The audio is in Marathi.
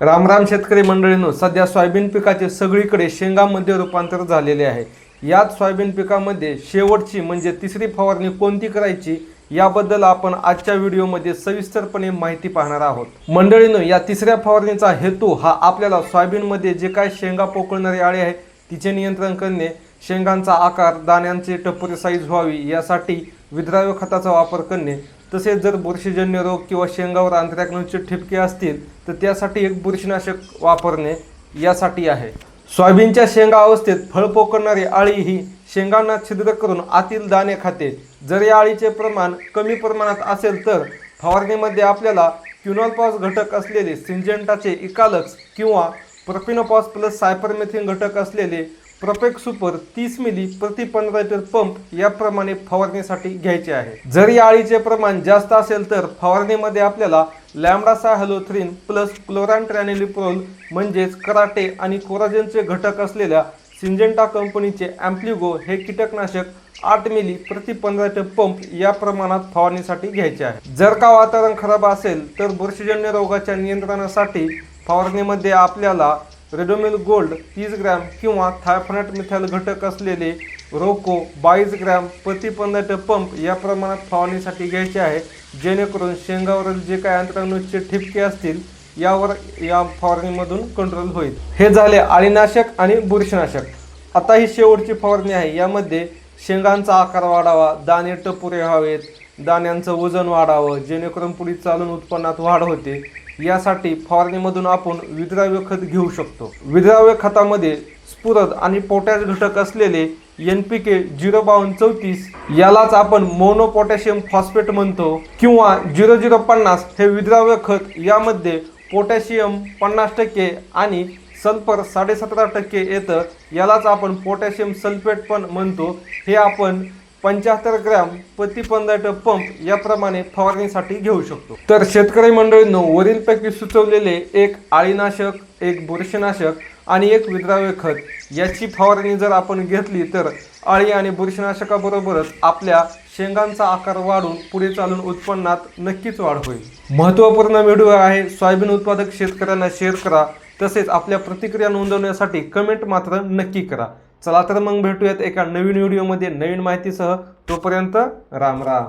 रामराम शेतकरी मंडळींनो सध्या सोयाबीन पिकाचे सगळीकडे शेंगामध्ये रूपांतर झालेले आहे. यात सोयाबीन पिकामध्ये शेवटची म्हणजे तिसरी फवारणी कोणती करायची याबद्दल आपण आजच्या व्हिडिओमध्ये सविस्तरपणे माहिती पाहणार आहोत. मंडळींनो या तिसऱ्या फवारणीचा हेतू हा आपल्याला सोयाबीनमध्ये जे काय शेंगा पोकळणारी आळे आहे तिचे नियंत्रण करणे शेंगांचा आकार दाण्यांचे टप्पुरी साईज व्हावी यासाठी विद्राव्य खताचा वापर करणे तसेच जर बुरशीजन्य रोग किंवा शेंगावर आंतरॅक्नोचे ठिपके असतील तर त्यासाठी एक बुरशीनाशक वापरणे यासाठी आहे. सोयाबीनच्या शेंगा अवस्थेत फळ पोकळणारी आळी ही शेंगांना छिद्र करून आतील दाणे खाते. जर या आळीचे प्रमाण कमी प्रमाणात असेल तर फवारणीमध्ये आपल्याला क्युनॉलपॉस घटक असलेले सिंजेंटाचे इकालक्स किंवा प्रोपिनोपॉस प्लस सायपरमेथिन घटक असलेले प्रोपेक सुपर तीस मिली प्रति पंधरा लिटर पंप याप्रमाणे फवारणीसाठी घ्यायचे आहे. जर या आळीचे प्रमाण जास्त असेल तर फवारणीमध्ये आपल्याला लॅमडासा हॅलोथ्रिन प्लस क्लोरान ट्रॅनिलिप्रोल म्हणजेच कराटे आणि कोराजेनचे घटक असलेल्या सिंजेंटा कंपनीचे ॲम्प्लिगो हे कीटकनाशक आठ मिली प्रति पंधरा लिटर पंप या प्रमाणात फवारणीसाठी घ्यायचे आहे. जर का वातावरण खराब असेल तर बुरशीजन्य रोगाच्या नियंत्रणासाठी फवारणीमध्ये आपल्याला रेडोमिल गोल्ड तीस ग्रॅम किंवा थायफॉनेट मिथाइल घटक असलेले रोको बावीस ग्रॅम प्रति पंप या प्रमाणात फवारणीसाठी घ्यायचे आहे. जेणेकरून शेंगावरील जे काही अंतराणूचे ठिपके असतील यावर या फवारणीमधून कंट्रोल होईल. हे झाले आळीनाशक आणि बुरशीनाशक. आता ही शेवटची फवारणी आहे. यामध्ये शेंगांचा आकार वाढावा दाणे टपुरे व्हावेत दाण्यांचं वजन वाढावं जेणेकरून पुढे चालून उत्पन्नात वाढ होते. यासाठी फवारणीमधून आपण विद्राव्य खत घेऊ शकतो. विद्राव्य खतामध्ये स्फुरद आणि पोटॅश घटक असलेले एन पी के झिरो बावन्न चौतीस यालाच आपण मोनो पोटॅशियम फॉस्फेट म्हणतो किंवा झिरो झिरो पन्नास हे विद्राव्य खत यामध्ये पोटॅशियम पन्नास टक्के आणि सल्फर साडेसतरा टक्के येतं. यालाच आपण पोटॅशियम सल्फेट पण म्हणतो. हे आपण पंच्याहत्तर ग्रॅम प्रति पंधरा पंप याप्रमाणे फवारणीसाठी घेऊ शकतो. तर शेतकरी मंडळींनो वरीलपैकी सुचवलेले एक आळीनाशक एक बुरशीनाशक आणि एक विद्राव्य खत याची फवारणी जर आपण घेतली तर अळी आणि बुरशीनाशकाबरोबरच आपल्या शेंगांचा आकार वाढून पुढे चालून उत्पन्नात नक्कीच वाढ होईल. महत्त्वपूर्ण व्हिडिओ आहे सोयाबीन उत्पादक शेतकऱ्यांना शेअर करा तसेच आपल्या प्रतिक्रिया नोंदवण्यासाठी कमेंट मात्र नक्की करा. चला तर मग भेटूयात एका नवीन व्हिडिओमध्ये नवीन माहितीसह. तोपर्यंत राम राम.